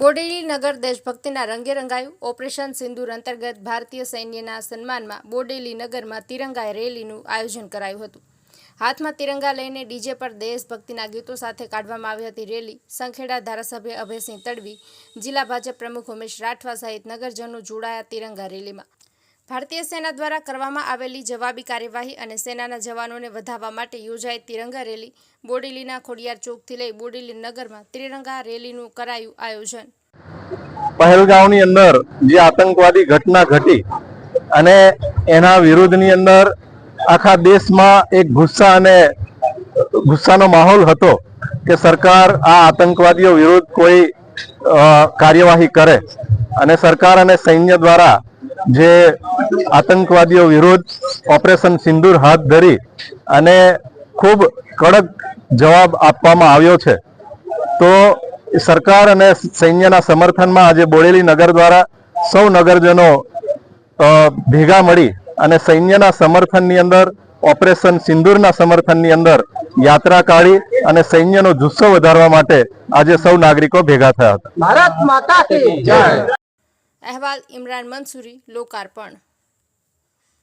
બોડેલી નગર દેશભક્તિના રંગે રંગાયું operation સિંદૂર અંતર્ગત ભારતીય સૈન્યના સન્માનમાં બોડેલી નગરમાં તિરંગા રેલીનું આયોજન કરાયું હતું. હાથમાં તિરંગા લઈને ડીજે પર દેશભક્તિના ગીતો સાથે કાઢવામાં આવી હતી રેલી. સંખેડા ધારાસભ્ય અભયસિંહ તડવી, જિલ્લા ભાજપ પ્રમુખ ઉમેશ રાઠવા સહિત નગરજનો જોડાયા તિરંગા રેલીમાં. ભારતીય સેના દ્વારા કરવામાં આવેલી જવાબી કાર્યવાહી અને સેનાના જવાનોને વધાવવા માટે યોજાઈ તિરંગા રેલી. બોડેલીના ખોડિયાર ચોકથી લઈ બોડેલી નગરમાં ત્રિરંગા રેલીનું કરાયું આયોજન. પહેલગાંવની અંદર જે આતંકવાદી ઘટના ઘટી અને એના વિરુદ્ધની અંદર આખા દેશમાં એક ગુસ્સા અને ગુસ્સાનો માહોલ હતો કે સરકાર આ આતંકવાદીઓ વિરુદ્ધ કોઈ કાર્યવાહી કરે અને સરકાર અને સૈન્ય દ્વારા જે આતંકવાદીઓ વિરુદ્ધ ઓપરેશન સિંદૂર હાથ ધરી અને ખૂબ કડક જવાબ આપવામાં આવ્યો છે. તો સરકાર અને સૈન્યના સમર્થનમાં આજે બોડેલી નગર દ્વારા સૌ નગરજનો ભેગા મળી અને સૈન્યના સમર્થનની અંદર, ઓપરેશન સિંદૂરના સમર્થનની અંદર યાત્રા કાઢી અને સૈન્યનો જુસ્સો વધારવા માટે આજે સૌ નાગરિકો ભેગા થયા હતા. અહેવાલ ઇમરાન મંસૂરી લોકાર્પણ